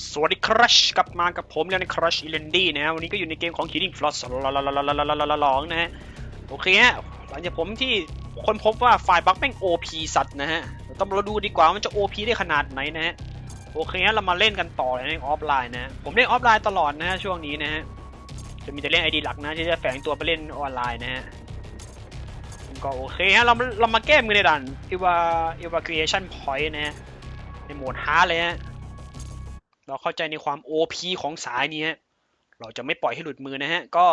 สวัสดีครับกลับมากับผมแล้วในครัชอีเลนดี้นะวันนี้ก็อยู่ในเกมของ Killing Floor ลองนะฮะ โอเคฮะ หลังจากผมที่คนพบว่าไฟล์บั๊กแม่ง OP สัตว์นะฮะ ต้องมาดูดีกว่าว่ามันจะ OP ได้ขนาดไหนนะฮะ โอเคฮะ เรามาเล่นกันต่อในออฟไลน์นะ ผมเล่นออฟไลน์ตลอดนะฮะ ช่วงนี้นะฮะ จะมีแต่เล่นไอดีหลักนะที่จะแฝงตัวไปเล่นออนไลน์นะฮะก็โอเคฮะ เราเรามาแก้มือในด่าน Eva Evacuation Point นะฮะ ในโหมดฮาร์ดเลยฮะ เราเข้าใจในความ OP ของสายนี้ฮะเราจะไม่ปล่อยให้หลุดมือนะฮะ ก็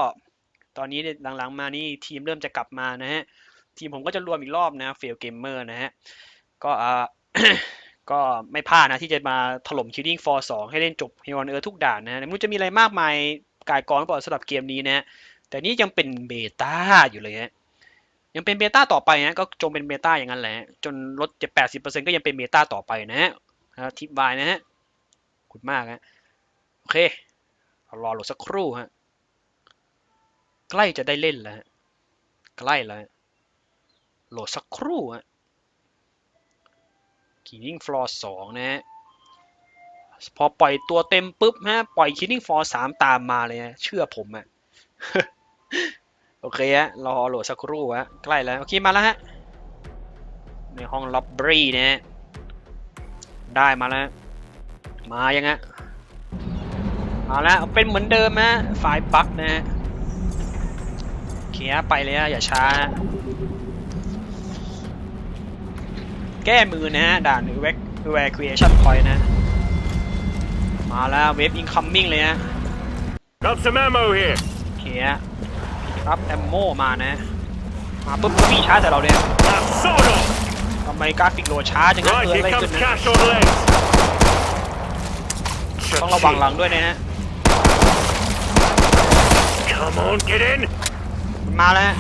ตอนนี้หลังๆมานี่ทีมเริ่มจะกลับมานะฮะ ทีมผมก็จะรวมอีกรอบนะเฟลเกมเมอร์นะฮะ ก็อ่าก็ไม่พลาดนะที่จะมาถล่ม Killing Floor 2ให้เล่นจบ h e r o n Earth ทุกด่านนะ ไม่รู้จะมีอะไรมากมายกายกองหรือเปล่าสำหรับเกมนี้นะฮะแต่นี่ยังเป็นเบต้าอยู่เลยฮะ ยังเป็นเบต้าต่อไปนะ ก็จงเป็นเบต้าอย่างนั้นแหละ จนลดจะ80%ก็ยังเป็นเบต้าต่อไปนะฮะทิปบายนะฮะ คุณมากฮะโอเคเรารอโหลดสักครู่ฮะใกล้จะได้เล่นแล้วฮะใกล้แล้วโหลดสักครู่ฮะ Killing Floor 2นะฮะพอปล่อยตัวเต็มปุ๊บฮะปล่อย Killing Floor 3ตามมาเลยฮะเชื่อผมอะโอเคฮะรอโหลดสักครู่ฮะใกล้แล้วโอเคมาแล้วฮะในห้องล็อบบี้นะฮะได้มาแล้ว มายังฮะมาแล้วเป็นเหมือนเดิมฮะไฟล์บั๊กนะฮะเคลียร์ไปเลยฮะอย่าช้าฮะแก้มือนะฮะด่าน evacuation point นะ มาแล้วเวฟ incoming เลยฮะ Got some ammo here. เคลียร์รับแอมโมมานะ มาปุ๊บก็วิ่งช้าแต่เราเนี่ย Now sod off. ทำไมกราฟิกโหลดช้าจังนะ Right, เกิด here อะไรขึ้น comes นะ cash on legs. ต้องระวังหลังด้วยนะฮะ Come on, get in. มันมาแล้วฮะ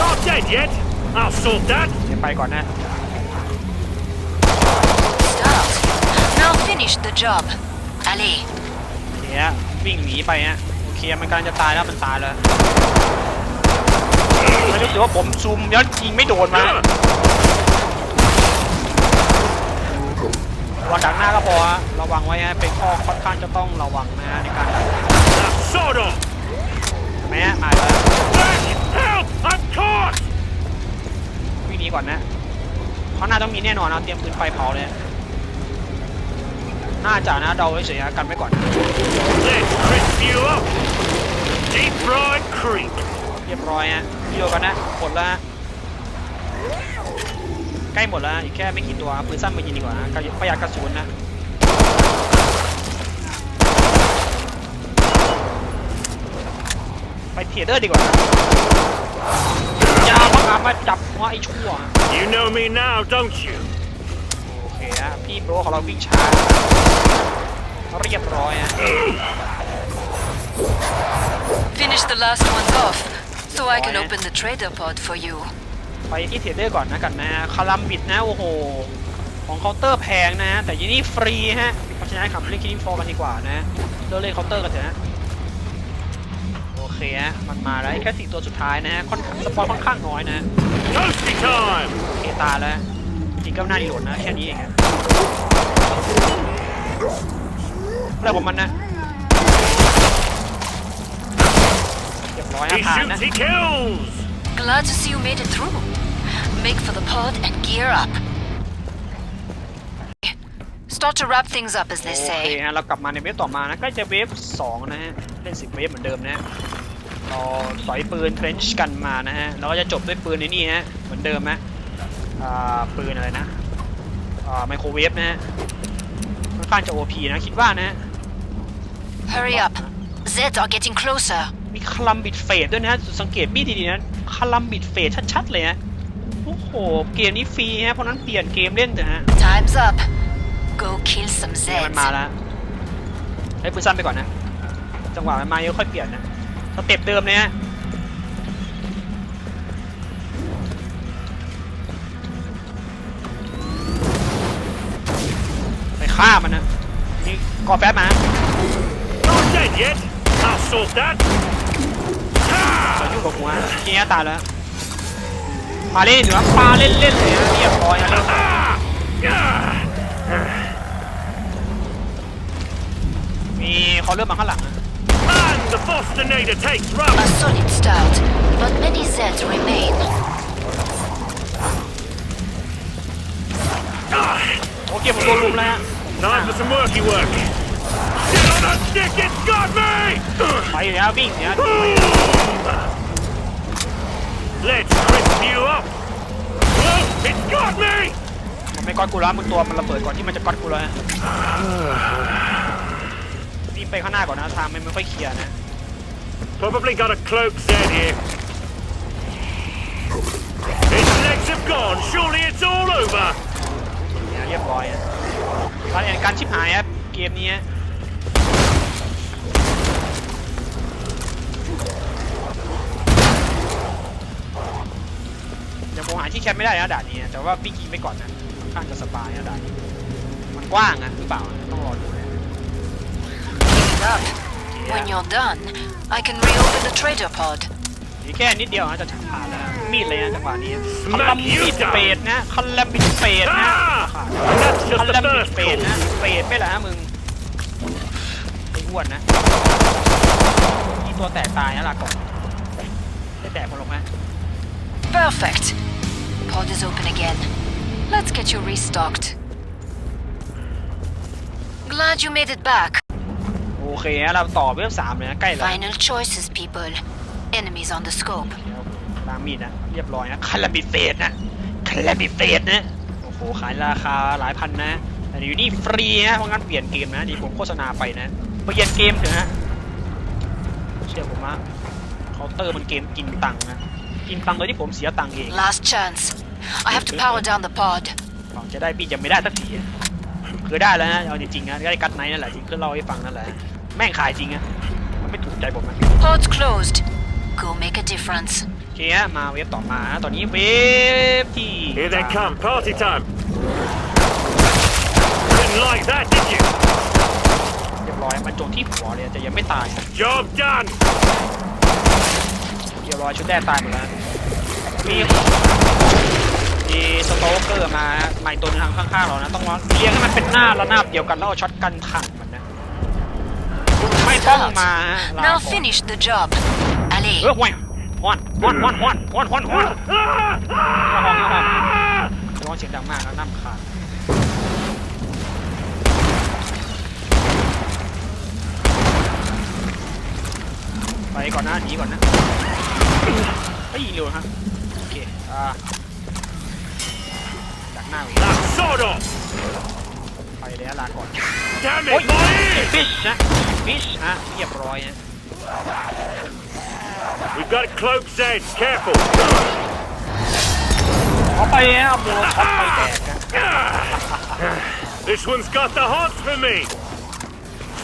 Not dead yet. I'll sort that. เดี๋ยวไปก่อนนะ Start. Now finish the job. Allez. เดี๋ยววิ่งหนีไปฮะโอเคมันกำลังจะตายแล้วมันตายแล้วไม่รู้สึกว่าผมซูมย้อนยิงไม่โดนมา ระวังดักหน้าก็พอฮะระวังไว้ฮะเป็นข้อค่อนข้างจะต้องระวังนะฮะในการดักแม้มาแล้ววิ่งหนีก่อนนะเขาหน่าต้องมีแน่นอนนะเตรียมปืนไฟเผาเลยน่าจะนะเดาเฉยๆฮะกันไว้ก่อนเรียบร้อยฮะวิดีโอกันนะหมดแล้ว ล้หมดแล้วฮะอีกแค่ไม่กี่ตัวปืนสั้นมายิงดีกว่านะประหยัดกระสุนนะไปเทียเดอร์ดีกว่าอย่ามาหามาจับหัวไอ้ชั่ว You know me now, don't you? โอเคฮะพี่โปรของเราวิ่งช้าเรียบร้อยฮะ Finish the last ones off, so I can Boy. open the trader pod for you. ไปที่เทรดเดอร์ก่อนนะกันนะฮะคารัมบิดนะโอ้โห ของเคาน์เตอร์แพงนะฮะแต่ยี่นี่ฟรีฮะเพราะฉะนั้นขับเล่นคิงฟอร์กันดีกว่านะฮะเลิกเล่นเคาน์เตอร์กันเถอะฮะโอเคฮะมันมาแล้วแค่สี่ตัวสุดท้ายนะฮะค่อนสปอยค่อนข้างน้อยนะฮะ Toasty time. โอเคตายแล้วจริงก็น่าดีโหลดนะแค่นี้เองฮะอะไรของมันนะเรียบร้อยฮะ He ผ่าน shoots, นะ he kills. Glad to see you made it through. Make for the pod and gear up. Start to wrap things up, as โอ they เค say. ฮะเรากลับมาในเวฟต่อมานะใกล้จะเวฟสองนะฮะเล่นสิบเวฟเหมือนเดิมนะฮะเราสอยปืนเฟรนช์กันมานะฮะเราก็จะจบด้วยปืนในนี่ฮะเหมือนเดิมนะอ่าปืนอะไรนะอ่าไมโครเวฟนะฮะค่อนข้างจะ OP นะคิดว่านะฮะ Hurry up. Zeds are getting closer. มีคลัมบิดเฟดด้วยนะฮะสังเกตมีดดีๆนะคลัมบิดเฟดชัดๆเลยฮะ โอ้โห เกมนี้ฟรีฮะ เพราะฉะนั้นเปลี่ยนเกมเล่นเถอะฮะ Time's up. Go kill some เนี่ยมัน Zeds. มาแล้ว ให้ปืนสั้นไปก่อนนะ จังหวะมันมาเยอะค่อยเปลี่ยนนะสเต็ปเดิมเลยฮะไปฆ่ามันนะ นี่กอแฟบมา Not dead yet. I'll sort that. เรายุ่งกับหัวทีนี้ตายแล้ว ปาเล่นหรือว่าปาเล่นเล่นเลยนะเรียบร้อยนะมีเขาเริ่มมาข้างหลัง Man, the Bostinator takes round. A solid start, but many Zeds remain. โอเคผมโดนลุมแล้ว Time for some worky work. Get on a stick, it's got me! ไปอยู่แล้ววิ่งเนี่ย Ooh. Let's crisp you up. Whoa, it's got me! ผมไม่ก๊อตกูแล้วมึงตัวมันระเบิดก่อนที่มันจะก๊อตกูแล้วฮะวิ่งไปข้างหน้าก่อนนะทางมันไม่ค่อยเคลียร์นะ Probably got a cloak set here. Its legs have gone. Surely it's all over. เนี่ยเรียบร้อยอะการแข่งการชิบหายครับเกมนี้ฮะ ยังคงหาที่แคมป์ไม่ได้นะด่านนี้แต่ว่าพี่กินไปก่อนนะค่อนข้างจะสบายนะด่านนี้มันกว้างอะหรือเปล่าต้องรอดูนะ Up. When you're done, I can reopen the trader pod. อีกแค่นิดเดียวนะจะผ่านแล้วนะมีดเลยนะจังหวะนี้ Smack คันลัมบิ you ด down เปดนะคันลัมบิดเปดนะ Ah! That's คัน just ลั the มบิด first เปด call. นะเปดไม่เหรอฮะมึงไอ้อ้วนนะที่ตัวแตกตายนะลาก่อนได้แตกคนลงไหม Perfect. Pod is open again. Let's get you restocked. Glad you made it back. โอเคฮะเราต่อเวฟสามเลยนะใกล้แล้ว Final choices, people. Enemies on the scope. เดี๋ยวตามมีดนะ เรียบร้อยนะคันลัมบิดเปดนะคันลัมบิดเปดนะ โอ้โห ขายราคาหลายพันนะ แต่เดี๋ยวนี้ฟรีนะ เพราะงั้นเปลี่ยนเกมนะ ดีผมโฆษณาไปนะ เปลี่ยนเกมเถอะฮะเชื่อผมว่าเคาน์เตอร์มันเกมกินตังค์นะ กินตังค์โดยที่ผมเสียตังค์เอง Last chance. I have to power down the pod. ก่อนจะได้พี่ยังไม่ได้สักทีคือได้แล้วนะเอาจริงๆนะได้กัดไนท์นั่นแหละจริงคือเล่าให้ฟังนั่นแหละแม่งขายจริงอะมันไม่ถูกใจผมนะ Pod's closed. Go make a difference. โอเคฮะมาเวฟต่อมานะตอนนี้เวฟที่ Here they come. Party time. Didn't like that, did you? เรียบร้อยมันโจมที่หัวเลยแต่ยังไม่ตาย Job done. เรียบร้อยชุดแรกตายหมดแล้ว มีมีสโตเกอร์มาใหม่ตัวหนึงทางข้างๆเรานะต้องเลี้ยงให้มันเป็นหน้าระนาบเดียวกันแล้วเอาช็อตกันถังมันนะไม่ต้องมาฮะลา Now ก่อน finish the job. Allez. เออห่วยฮ้อนฮ้อนฮ้อนฮ้อนฮ้อนฮ้อนฮ้อนร้องเสียงดังมากแล้วน้ำขาดไปก่อนนะหนีก่อนนะเฮ้ยเร็วฮะ โอเคอ่าดักหน้าอีก Now sod off. ไปแล้วลาก่อน Damn โอ้ย it, boy. ฟิชนะฟิชฮะเรียบร้อยฮะ We've got cloaks edge. Careful. เอาไปแล้วโมโลท็อปไปแตกกัน This one's got the hots for me.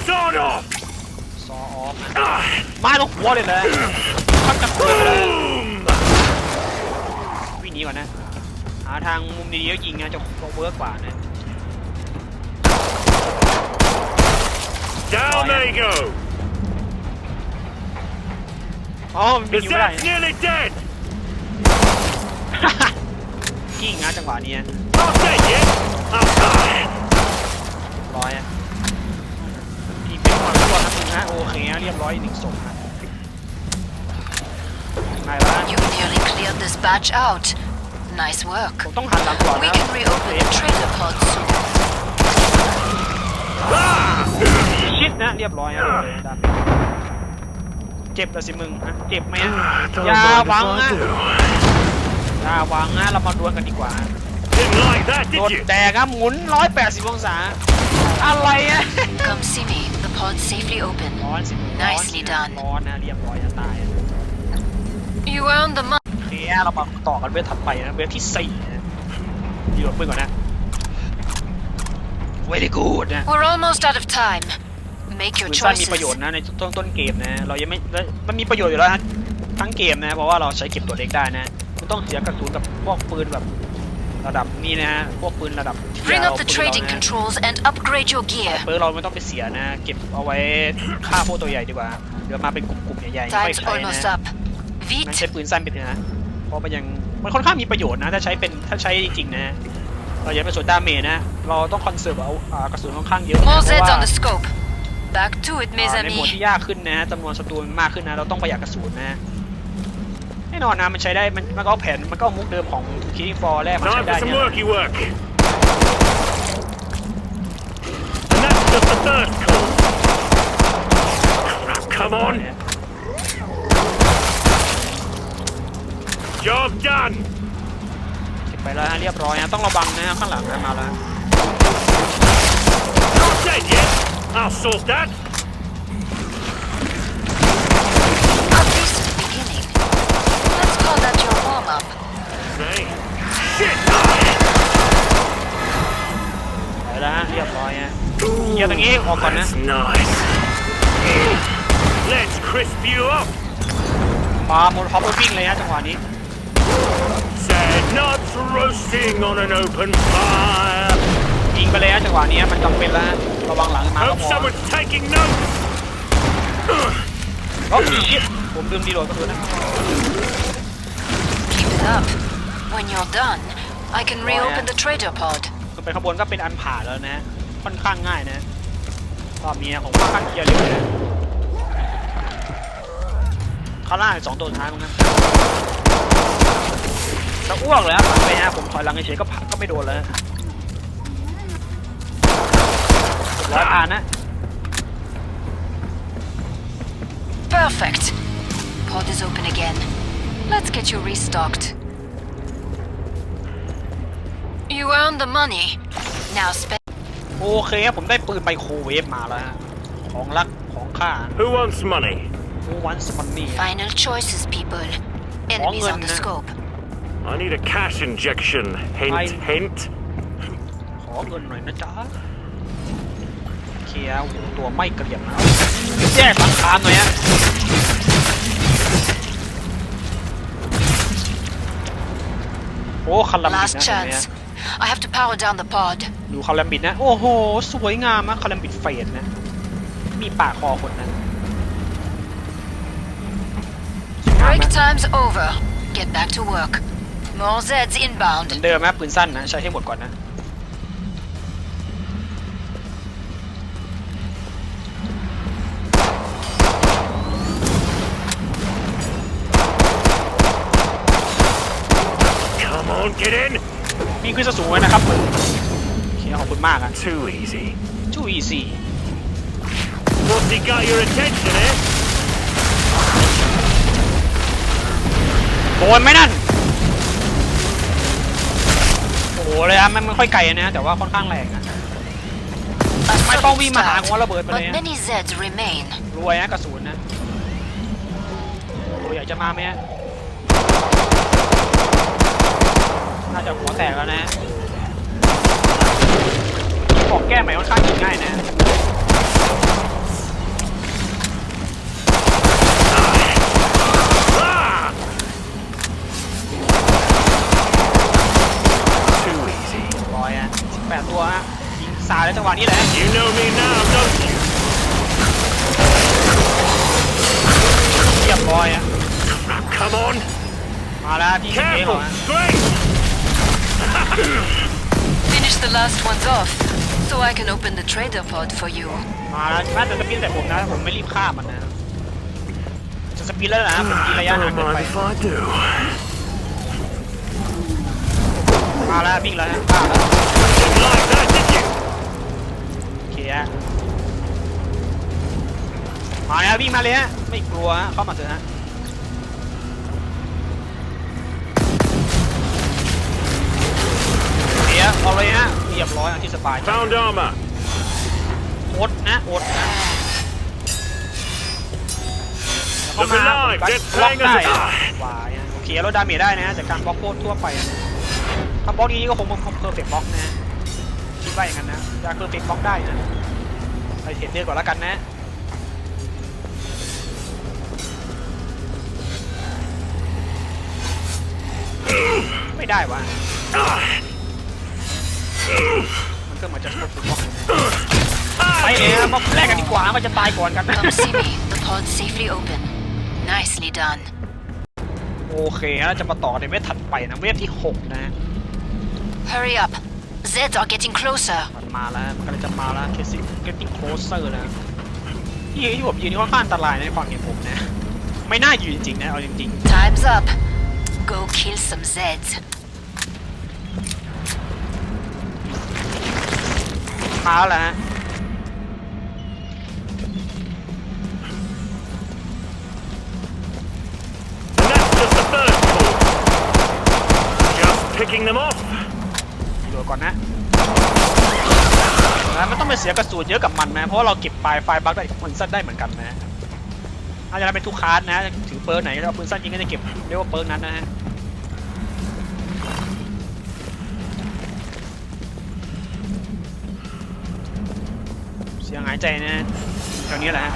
Sod off. ซอออฟนะมาตรงหัวเลยเลยทักกระเพื่อมเลย Boom. วิ่ง หนีก่อนนะหาทางมุมดีๆแล้วยิงนะจะเวิร์กกว่านะ Down they go. อ๋อมัน The ยิงไม่ได้ Zed's nearly dead. กิ้งนะจังหวะนี้นะ Not dead yet. Oh, God. ร้อยอะทีเป็นความชั่วนะมึงนะโอเคนะเรียบร้อยหนึ่งศพนะไงวะ You nearly cleared this batch out. Nice ผ work. มต้องหันหลังก่อน We นะ can reopen the trader pod soon. ชิดนะเรียบร้อยนะเลยดาเจ็บแล้วสิมึงนะเจ็บไหมอะ Don't อย่า mind if หวัง I นะ do. อย่าหวังนะเรามาดวลกันดีกว่า Didn't like that, โด did น you? แดกครับหมุน 180 องศา อะไรอะ Come see me. The pod's safely open. ร้อนสิ Nicely ร้อน done. ร้อนนะเรียบร้อยจะตายอะ You earned the money. โอเคเรามาต่อกันเวฟถัดไปนะเวฟที่สี่นะดีกว่าเพื่อนก่อนนะ very good นะ We're almost out of time. Make your ปืนสั้นมีประโยช choices. น์นะในต้นต้นเกมนะ เรายังไม่แล้วมันมีประโยชน์อยู่แล้วฮะทั้งเกมนะ เพราะว่าเราใช้เก็บตัวเล็กได้นะไม่ต้องเสียกระสุนกับพวกปืนแบบระดับนี้นะฮะพวกปืนระดับ Bring ยาว up the ปืนเรา trading นะ controls and upgrade your gear. ปืนเราไม่ต้องไปเสียนะ เก็บเอาไว้ฆ่าพวกตัวใหญ่ดีกว่า เดี๋ยวมาเป็นกลุ่มๆใหญ่ๆไม่ Time's ใช้ almost นะ up. งั้นใช้ Vite. ปืนสั้นไปเถอะนะเพ ราะมันยังมันค่อนข้างมีประโยชน์นะ ถ้าใช้เป็นถ้าใช้จริงๆนะเราอย่าไปสนดาเมจนะ เราต้องคอนเซิร์ฟเอาอ่ากระสุนค่อนข้างเยอะนะ More เพราะ Zeds ว่า on the scope. back to it, mes อ่าในโหมด amis. ที่ยากขึ้นนะฮะจำนวนศัตรูมันมากขึ้นนะ เราต้องประหยัดกระสุนนะฮะแน่นอนนะมันใช้ได้มันมันก็เอาแผนมันก็เอามุกเดิมของ Killing Floor แรกมาใช้ Time ได้ for some เนี่ย worky work. Job done. เก็บไปแล้วฮะเรียบร้อยนะต้องระวังนะฮะข้างหลังนะมาแล้ว Not dead yet. I'll sort that. A decent beginning. Let's call that your warm-up. Hey. Shit! ไปแล้วฮะเรียบร้อยฮะเคลียร์ตรงนี้ออกก่อนนะ That's nice. Let's crisp you up. ปาโมลท็อปวิ่งเลยฮะจังหวะนี้ Sad nuts roasting on an open fire. ยิงไปเลยฮะจังหวะนี้มันจำเป็นแล้วฮะระวังหลังมาก็ Hope พอ someone's taking notes. โอ้ยชิบผมลืมดีโหลดกระสุนนะ Keep it up. When you're done, I can Oh, reopen yeah. the trader pod. ขึ้นไปข้างบนก็เป็นอันผ่านแล้วนะค่อนข้างง่ายนะรอบนี้นะผมค่อนข้างเคลียร์เร็วนะข้างล่างอีกสองตัวสุดท้ายมั้งนะ จะอ้วกเลยครับไปฮะผมถอยหลังเฉยๆก็พักก็ไม่โดนเลยร้อยผ่านนะ Perfect. Pod is open again. Let's get you restocked. You earned the money. Now spend. โอเคครับผมได้ปืนไมโครเวฟมาแล้วฮะของรักของข้า Who wants money? โอวันสมันนี่ Final choices, people. Enemies on the Morgen. scope. I need a cash injection. Hint, I- hint. ขอเงินหน่อยนะจ๊ะเคลียร์ตัวไม่เกลียดนะแยกสังขารหน่อยฮะโอ้คันลัมบิด Last นะเห็นไหมฮะ chance. I have to power down the pod. ดูคันลัมบิดนะ โอ้โห สวยงามมากคันลัมบิดเฟดนะ มีปากคอคนนะสวยงาม Break นะ time's over. Get back to work. More Zeds เหมือน inbound. เดิมนะปืนสั้นนะ ใช้ให้หมดก่อนนะ Come on, get in. มีขึ้นสูงเลยนะครับเคลียร์ขอบคุณมากอะ Too easy. ชูอีซี่ What's he got your attention, eh? โดนไหมนั่น โอ้โหเลยอะมันไม่ค่อยไกลนะแต่ว่าค่อนข้างแรงอะ A May solid pauwi mahang, start, wala ba- ba na but yan? many Zeds remain. รวยนะกระสุนนะโอ้ยอยากจะมาไหมฮะน่าจะหัวแตกแล้วนะของแก้ใหม่ค่อนข้างยิงง่ายนะ can open the trader pod for you. มาแล้วน่าจะสปินแต่ผมนะ ผมไม่รีบฆ่ามันนะ จะสปินแล้วนะ ผมกินระยะห่าง Don't เกินไป mind if I do. มาแล้ววิ่งแล้วฮะฆ่าแล้ว Didn't like that, did you? โอเคฮะมาแล้ววิ่งมาเลยฮะ ไม่กลัวฮะเข้ามาเถอะฮะ เดี๋ยวเอาเลยฮะ เรียบร้อยเอาที่สบายใจ Found armor. อดนะอดนะแล้ว Look ก็มา alive, บล็อก get บล็อก playing ได้ as a วายฮะโอเคลดดาเมจได้นะฮะจากการบล็อกโคตรทั่วไปนะถ้าบล็อกนี้ก็คงเป็นเพอร์เฟกต์บล็อกนะฮะคิดว่าอย่างนั้นนะจะเพอร์เฟกต์บล็อกได้นะไปเห็นเดือนก่อนแล้วกันนะ ไม่ได้วะ มันก็เหมือนจะควบคุมบล็อกเลยนะไปเลยนะบล็อกแรกกันดีกว่ามันจะตายก่อนกัน Come see me. The pod's safely open. Nicely done. โอเคฮะจะมาต่อในเวทถัดไปนะเวทที่ 6 นะฮะ Hurry up. Zeds are getting closer. มันมาแล้วมันกำลังจะมาแล้วเคสิ getting closer แล้วที่ที่ผมยืนนี่ค่อนข้างอันตรายในะในความเห็นผมนะ ไม่น่ายืนจริงๆนะเอาจริง Time's up. Go kill some Zeds. ๆมาแล้วแหละฮะ And that's just the first call. Just picking them off. ดูก่อนนะแล้วมันต้องไปเสียกระสุนเยอะกับมันนะ เพราะว่าเราเก็บปลายไฟล์บัคได้ปืนสั้นได้เหมือนกันนะอาจจะเป็นทุกคลาสนะ ถือเปิร์กไหนเราปืนสั้นยิงก็จะเก็บเรียกว่าเปิร์กนั้นนะฮะายใจนะฮะแถวนี้แหละฮะ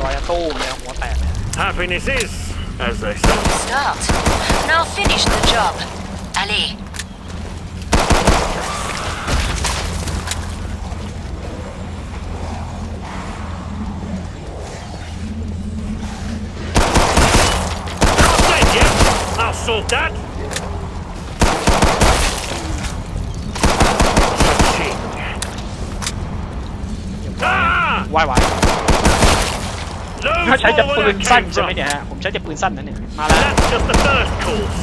รอยตู้มเลยหัวแตกเลย Happiness is, as they say. Start. Now finish the job. Allez. Not dead yet. I'll sort that. Cha-ching. Ah! วายวาย Low ถ้าใช้จะ ปื forward น that สั้น came ใช่ไหม from. เนี่ยฮะผมใช้จะปืนสั้นนะเนี่ยมาแล้ว That's just the first course.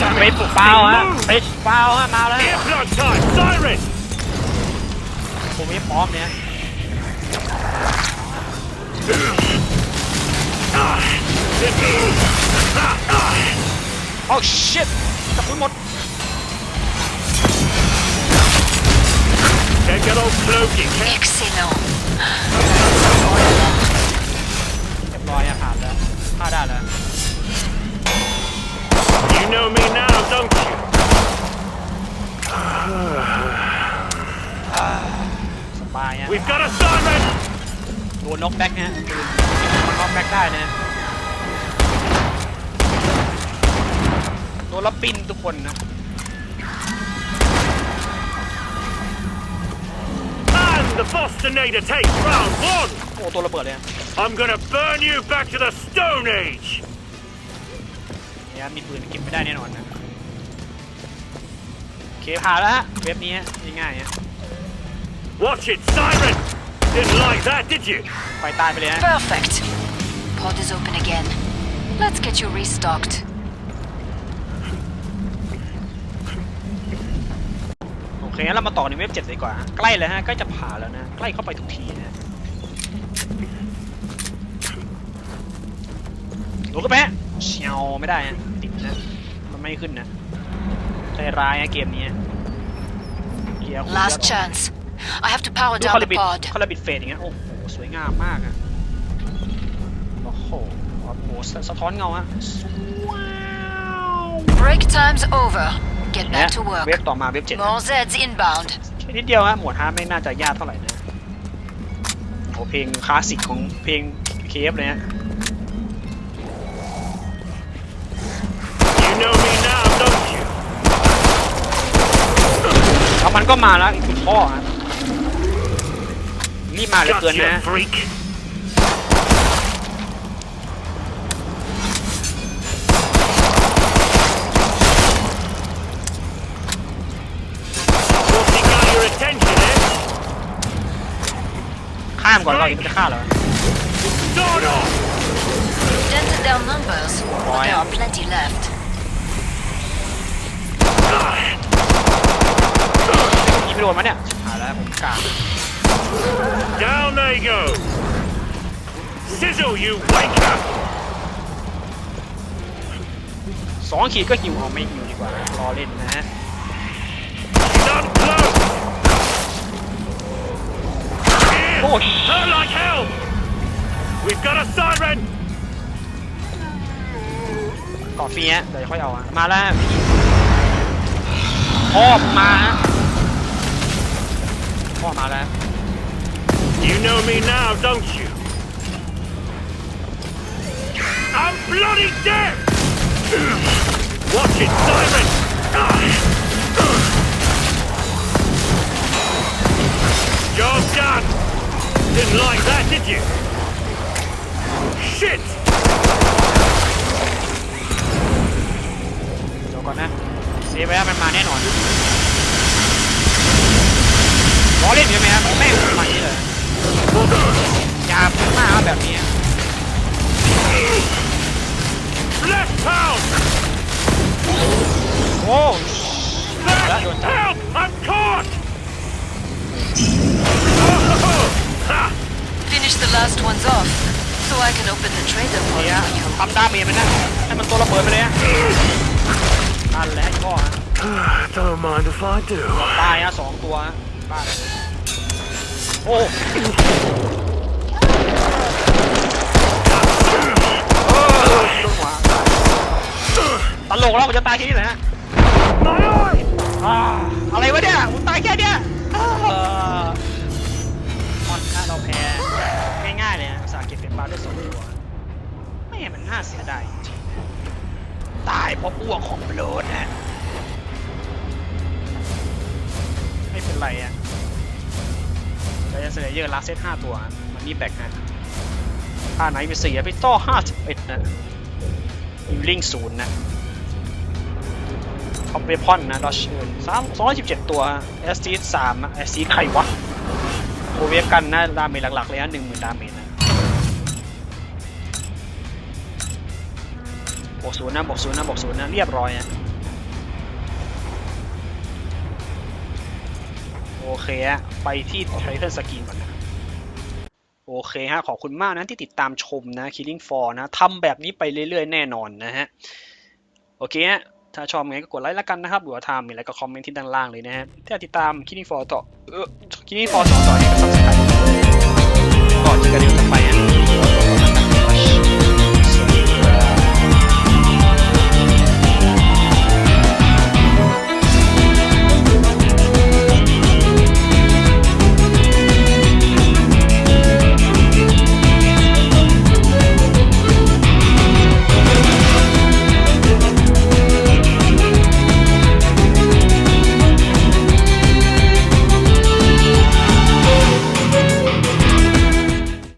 Damn เป็ it, ดเปล่าฮะ move! เป็ดเปล่าฮะมาแล้ว Earplug time, siren! ผมไม่พร้อมเนี่ย โอ้ shit กระสุนหมด Can't get old cloaky, can Excellent. านได้แล้ว You know me now, don't you? สบายฮะ We've got a siren! โดนน็อกแบ็กนะฮะน็อกแบ็กได้นะฮะโดนแล้วปิ้นทุกคนนะ And the Bostonator takes round one! โอ้ตัวระเบิดเลยอะ I'm gonna burn you back to the Stone Age! เนี่ยมีปืนเก็บไม่ได้แน่นอนนะโอเคผ่านแล้วฮะเว็บนี้ฮะง่ายๆฮะ Watch it, siren! Didn't like that, did you? ไฟตายไปเลยฮะ Perfect. Pod is open again. Let's get you restocked. โอเคงั้นเรามาต่อในเว็บเจ็ดเลยดีกว่า ใกล้แล้วฮะใกล้จะผ่านแล้วนะ ใกล้เข้าไปทุกทีนะ โดนก็แพ้เชียวไม่ได้ฮะติดนะมันไม่ขึ้นนะใจร้ายฮะเกมนี้เกียร์ Last chance. I have to power ดู down รา the บิด pod. คาราบิดเฟดอย่างเงี้ยโอ้โหสวยงามมากอะโอ้โหโอ้โหสะสะท้อนเงาฮะว้าว Break time's over. Get back to เว็บ work. ต่อมาเว็บเจ็ด More Zeds inbound. แค่นิดเดียวฮะหมวดฮาร์ดไม่น่าจะยากเท่าไหร่นะโอ้เพลงคลาสสิกของเพลงเคฟเลยฮะ ก็มาแล้วอีกคุณพ่อฮะรีบมาเหลือเกิน Gotcha, นะ freak! What's he got your attention, eh? ข้ามก่อนเราอีกมันจะฆ่าเรา Start off! Dented down numbers, but Boy. there are plenty left. ยิง ไม่โดนมาเนี่ยหายแล้วผมกลาง Down they go! Sizzle, you wanker! สองขีดก็หิวเอาไม่หิวดีกว่ารอเล่นนะฮะ She's up close! Here! Oh, Hurt like hell! We've got a siren! ก่อฟรีฮะเดี๋ยวค่อยเอาอะมาแล้วฮะพ่อมึงมาฮะ พ่อมาแล้ว You know me now, don't you? I'm bloody dead! Watch it, siren! Job done! Didn't like that, did you? Shit! เดี๋ยวก่อนนะเซฟไว้ฮะมันมาแน่นอน อเล่นอยู่ไหมครับไม่ประมาณนี้เลยอย่าพูดมากครับแบบนี้ Left pound! โอ้ Left That one. help! I'm caught! Ha! Finish the last ones off, so I can open the trader เนี่ย portal for you. ทำดาเมจไปนะ ให้มันตัวระเบิดไปเลยฮะนั่นแหละพ่อฮะ Don't mind if I do. ตายฮะสองตัวฮะ บ้าเลยโอ้เออจัวตลกแล้วผมจะตายแค่นี้เหรอฮะอ่าอะไรวะเนี่ยผมตายแค่เนี้ยเออมอนค่าเราแพ้ง่ายๆเลยฮะอุตสาห์เก็บเป็นบาร์ได้สองตัวไม่มันน่าเสียดายจริงๆตายเพราะอ้วกของโบลดนะ เป็นไรอะแต่ยังเสียเยอะลาเซตห้าตัว มันนี่แบกฮะค่าไหนไปเสี่พี่ต้อห้าสิบเอ็ดนะยูลิงศูนย์นะคอมเบพอนนะดอชเชิญสามสองร้อยสิบเจ็ดตัวเอสซีสามเอสซีใครวะโอเวฟกันนะดาเมจหลักๆเลยนะหนึ่งหมื่นดาเมจนะบวกศูนย์นะบวกศูนย์นะบวกศูนย์นะเรียบร้อยอะ โอเคฮะไปที่ไทเทนสกีก่อนนะโอเคฮะขอบคุณมากนะที่ติดตามชมนะ Killing for นะทำแบบนี้ไปเรื่อยๆ แน่นอนนะฮะ โอเคฮะถ้าชอบไงก็กดไลค์แล้วกันนะครับหรือว่าทำมีอะไรก็คอมเมนต์ที่ด้านล่างเลยนะฮะถ้าติดตาม Killing for ต่อเออ Killing For สอต่อเนี่ยก็ซับสไครต์ก่อนเจอกันใน